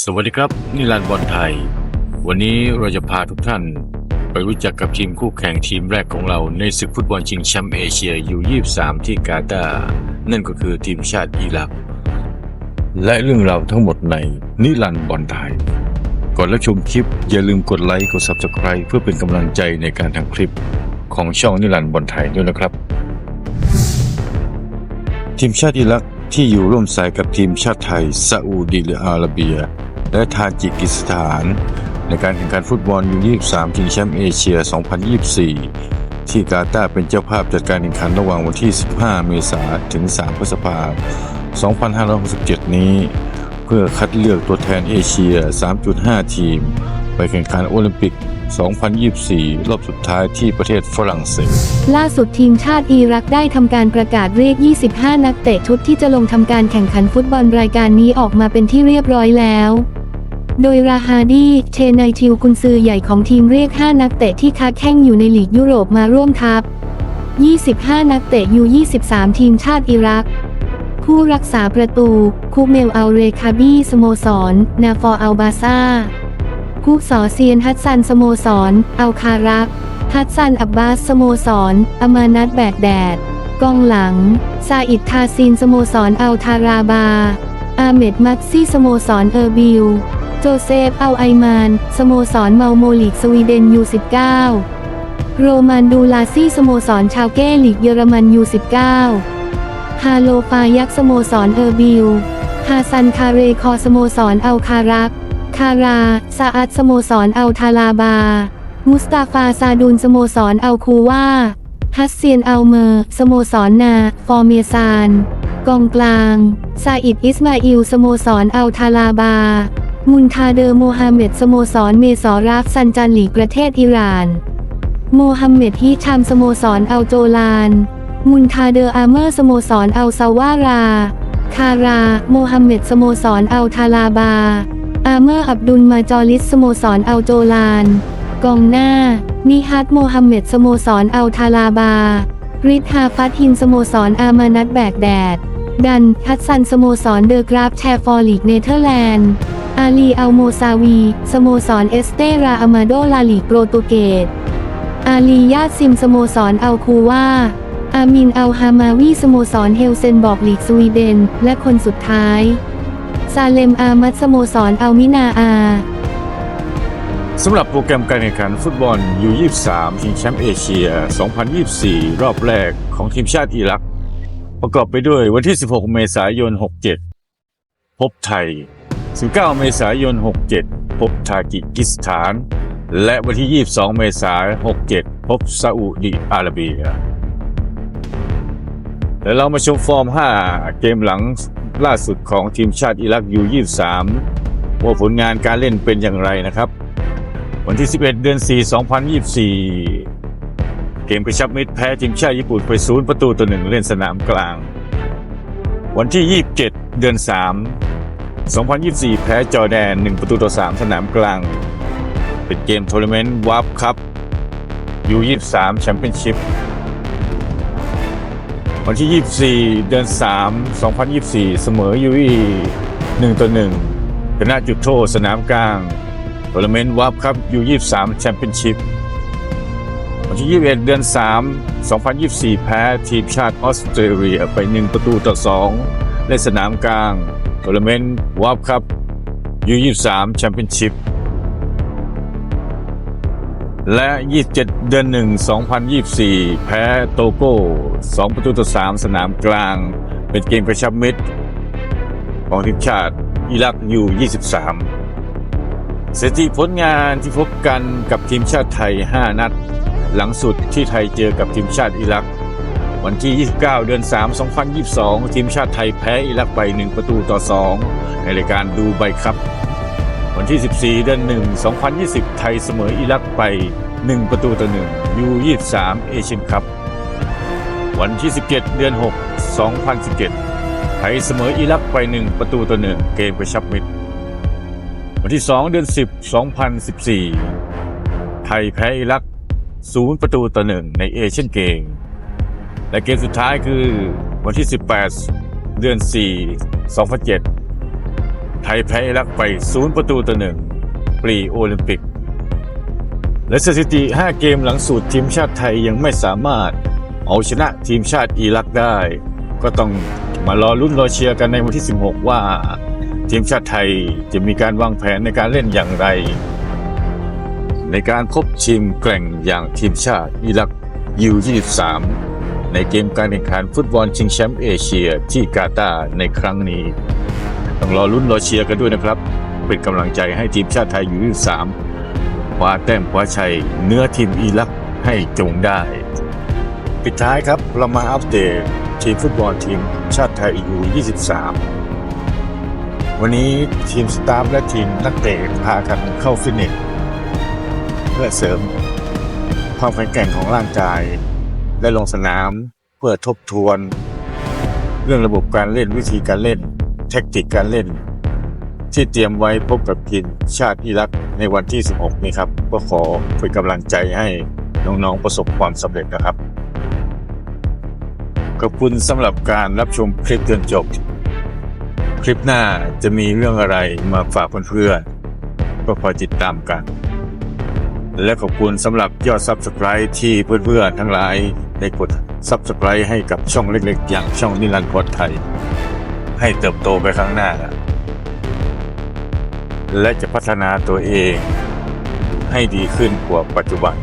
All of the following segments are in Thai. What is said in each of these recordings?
สวัสดีครับนิรันดร์บอลไทย วันนี้เราจะพาทุกท่าน ไปรู้จักกับทีมคู่แข่งทีมแรกของเราในศึกฟุตบอลชิงแชมป์เอเชียยู23ที่กาตาร์นั่นก็คือทีมชาติอิรัก และเรื่องราวทั้งหมดในนิรันดร์บอลไทย ก่อนรับชมคลิปอย่าลืมกดไลค์กด Subscribe เพื่อเป็นกำลังใจในการทำคลิปของช่องนิรันดร์บอลไทยด้วยนะครับ ทีมชาติอิรัก ที่อยู่ร่วมสายกับทีมชาติไทยซาอุดิอาระเบีย และทาจิกิสถาน ในการแข่งขันฟุตบอลยู23ชิงแชมป์เอเชีย 2024 ที่กาตาร์เป็นเจ้าภาพจัดการแข่งขันระหว่างวันที่ 15 เมษายนถึง 3 พฤษภาคม 2567 นี้ เพื่อคัดเลือกตัวแทนเอเชีย 3.5 ทีม ไปแข่งขันโอลิมปิก 2024 รอบสุดท้ายที่ประเทศฝรั่งเศส ล่าสุดทีมชาติอิรักได้ทำการประกาศเรียก 25 นักเตะชุดที่จะลงทำการแข่งขันฟุตบอลรายการนี้ออกมาเป็นที่เรียบร้อยแล้ว โดยราฮาดี เชนายทิวกุนซือใหญ่ของทีมเรียก 5 นักเตะที่ค้าแข่งอยู่ในลีกยุโรปมาร่วมทัพ 25 นักเตะยู23 ทีมชาติอิรักผู้รักษาประตู คูเมลอัลเรคาบีสโมสร นาฟอร์อัลบาซา ผู้สอเซียนฮัตซันสโมสร อัลคารักฮัตซันอับบาสสโมสรอามานัตแบกแดด กองหลัง ซาอิดทาซินสโมสรอัลทาราบา อาเมดมัตซี่สโมสรเออร์บิล โจเซฟอัลไอมาน สโมสรเมาโมลีกสวีเดนยู19โรมันดูลาซี่สโมสรชาวเก้ลีกเยอรมันยู19ฮาโลฟายักสโมสรเออร์บิลฮาซันคาเรคอสโมสรอัลคารัก คารา ซาอัดสโมสรอัลทาลาบา มุสตาฟาซาดูนสโมสรอัลคูวาฮัสเซียนอัลเมอร์ สโมสรนา ฟอร์เมซาน กองกลาง ซาอิดอิสมาอิล สโมสรอัลทาลาบา มุนทาเดอร์โมฮัมเหม็ด สโมสรเมสอรัฟซันจันหลีประเทศอิหร่าน โมฮัมเหม็ดฮิชาม สโมสรอัลโจลาน มุนทาเดอร์อาเมอร์ สโมสรอัลซาวารา คารา โมฮัมเหม็ด สโมสรอัลทาลาบา อาเมอร์อับดุลมาจอริสสโมสรอัลโจลาน กองหน้า นิฮัตโมฮัมเหม็ดสโมสรอัลทาลาบาริทาฟัตฮินสโมสรอามานัตแบกแดด ดันฮัตซันสโมสรเดอกราฟแชร์ฟอร์ลีกเนเธอร์แลนด์ อาลีอัลโมซาวีสโมสรเอสเตราอามาโดลาลีกโปรตุเกส อาลียาซิมสโมสรอัลคูวาอามินอัลฮามาวีสโมสรเฮลเซนบอกลีกสวีเดน และคนสุดท้าย ซาเลมอามัดสโมสรอัลมินาอาสำหรับโปรแกรมการแข่งขันฟุตบอล U23 ชิงแชมป์เอเชีย 2024 รอบแรกของทีมชาติอิรัก ประกอบไปด้วยวันที่ 16 เมษายน 67 พบไทย 19 เมษายน 67 พบทาจิกิสถาน และวันที่ 22 เมษายน 67 พบซาอุดิอาระเบีย แล้วเรามาชมฟอร์ม 5 เกมหลัง ล่าสุดของทีมชาติอิรัก U23 ว่าผลงานการเล่นเป็นอย่างไรนะครับ วันที่ 11 เดือน 4 2024 เกมกระชับมิตรแพ้ทีมชาติญี่ปุ่นไปศูนย์ประตูต่อหนึ่งเล่นสนามกลาง วันที่ 27 เดือน 3 2024 แพ้จอร์แดน 1 ประตูต่อ 3 สนามกลาง เป็นเกมทัวร์นาเมนต์วาร์ปคัพ U23 แชมเปี้ยนชิพ วันที่ 24 เดือน 3 2024 เสมอยูอี1ต่อ1ชนะจุดโทษสนามกลางทัวร์นาเมนต์วับครับยู23แชมเปี้ยนชิพวันที่ 21 เดือน 3 2024 แพ้ทีมชาติออสเตรเลียไป 1 ประตูต่อ 2 ในสนามกลางทัวร์นาเมนต์วับครับยู23แชมเปี้ยนชิพ และ 27 เดือน 1 2024 แพ้โตโก้ 2 ประตูต่อ 3 สนามกลาง เป็นเกมกระชับมิตร ของทีมชาติอิรักอยู่ 23สถิติผลงานที่พบกันกับทีมชาติไทย 5 นัด หลังสุดที่ไทยเจอกับทีมชาติอิรัก วันที่ 29 เดือน 3 2022 ทีมชาติไทยแพ้อิรักไป 1 ประตูต่อ 2 ในรายการดูไบครับ วันที่ 14 เดือน 1 2020 ไทยเสมออิรักไป 1 ประตูต่อ1 U23 เอเชียนคัพวันที่ 17 เดือน 6 2017 ไทยเสมออิรักไป 1 ประตูต่อ1เกมกระชับมิตร วันที่ 2 เดือน 10 2014 ไทยแพ้อิรัก 0 ประตูต่อ1ในเอเชียนเกม และเกมสุดท้ายคือวันที่ 18 เดือน 4 2007 ไทยแพ้อิรักไปศูนย์ประตูต่อหนึ่งปรีโอลิมปิก และสถิติ 5 เกมหลังสูตรทีมชาติไทยยังไม่สามารถ เอาชนะทีมชาติอิรักได้ ก็ต้องมารอลุ้นรอเชียร์กันในวันที่ 16 ว่า ทีมชาติไทยจะมีการวางแผนในการเล่นอย่างไร ในการพบทีมแกร่งอย่างทีมชาติอิรัก U23 ในเกมการแข่งขันฟุตบอลชิงแชมป์เอเชียที่กาตาร์ในครั้งนี้ ต้องรอลุ้นรอเชียร์กันด้วยนะครับ เป็นกำลังใจให้ทีมชาติไทย U23 คว้าแต้มคว้าชัยเนื้อทีมอิรักให้จงได้ ปิดท้ายครับเรามาอัปเดตทีมฟุตบอลทีมชาติไทย U23 วันนี้ทีมสตาฟและทีมนักเตะพากันเข้าฟิตเนสเพื่อเสริมความแข็งแกร่งของร่างกาย และลงสนามเพื่อทบทวน เรื่องระบบการเล่นวิธีการเล่น แทคติกการเล่น ที่เตรียมไว้พบกับทีมชาติอิรักในวันที่ 16 นี้ครับ ก็ขอเป็นกำลังใจให้น้องๆประสบความสำเร็จนะครับ ขอบคุณสำหรับการรับชมคลิปจนจบ คลิปหน้าจะมีเรื่องอะไรมาฝากเพื่อนๆก็คอยติดตามกัน และขอบคุณสำหรับยอด Subscribe ที่เพื่อนๆทั้งหลายได้กด Subscribe ให้กับช่องเล็กๆ อย่างช่องนิรันดร์พอดไทย ให้เติบโตไปข้างหน้า และจะพัฒนาตัวเองให้ดีขึ้นกว่าปัจจุบัน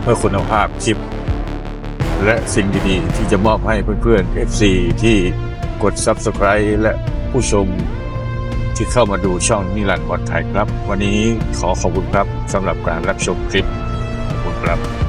เพื่อคุณภาพคลิป และสิ่งดีๆ ที่จะมอบให้เพื่อนๆ FC ที่กด Subscribe และผู้ชมที่เข้ามาดูช่องนิรันดร์บอดไทยครับ วันนี้ขอขอบคุณครับสำหรับการรับชมคลิปขอบคุณครับ